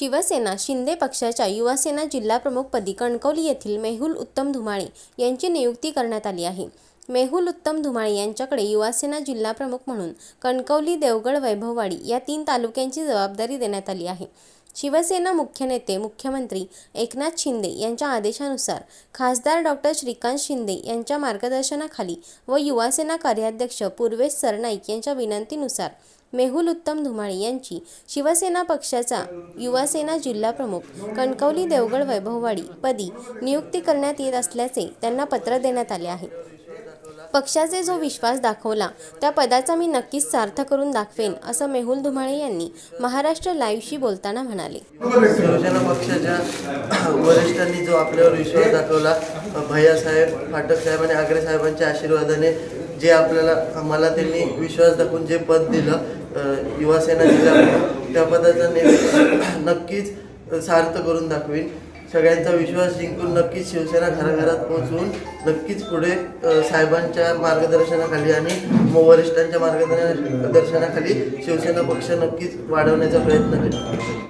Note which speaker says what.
Speaker 1: शिवसेना शिंदे पक्षाच्या युवासेना जिल्हाप्रमुखपदी कणकवली येथील मेहुल उत्तम धुमाळे यांची नियुक्ती करण्यात आली आहे. मेहुल उत्तम धुमाळे यांच्याकडे युवासेना जिल्हाप्रमुख म्हणून कणकवली देवगड वैभववाडी या तीन तालुक्यांची जबाबदारी देण्यात आली आहे. शिवसेना मुख्य नेते मुख्यमंत्री एकनाथ शिंदे यांच्या आदेशानुसार खासदार डॉक्टर श्रीकांत शिंदे यांच्या मार्गदर्शनाखाली व युवासेना कार्याध्यक्ष पूर्वेश सरनाईक यांच्या विनंतीनुसार मेहुल उत्तम धुमाळे यांची शिवसेना पक्षाचा युवासेना जिल्हाप्रमुख कणकवली देवगड वैभववाडी पदी नियुक्ती करण्यात येत असल्याचे त्यांना पत्र देण्यात आले आहे. पक्षाचे जो विश्वास दाखवला त्या पदाचा मी नक्कीच सार्थ करून दाखवेन असं मेहुल धुमाळे यांनी महाराष्ट्र लाईव्हशी बोलताना म्हणाले.
Speaker 2: शिवसेना पक्षाच्या वरिष्ठांनी जो आपल्यावर विश्वास दाखवला भैयासाहेब फाटक साहेब आणि आग्रे साहेबांच्या आशीर्वादाने जे आपल्याला मला त्यांनी विश्वास दाखवून जे पद दिलं युवासेना दिलं त्या पदाचा ने- नक्कीच सार्थ करून दाखवीन. सगळ्यांचा विश्वास जिंकून नक्कीच शिवसेना घराघरात पोहोचवून नक्कीच पुढे साहेबांच्या मार्गदर्शनाखाली आणि वरिष्ठांच्या मार्गदर्शनाखाली शिवसेना पक्ष नक्कीच वाढवण्याचा प्रयत्न करेल.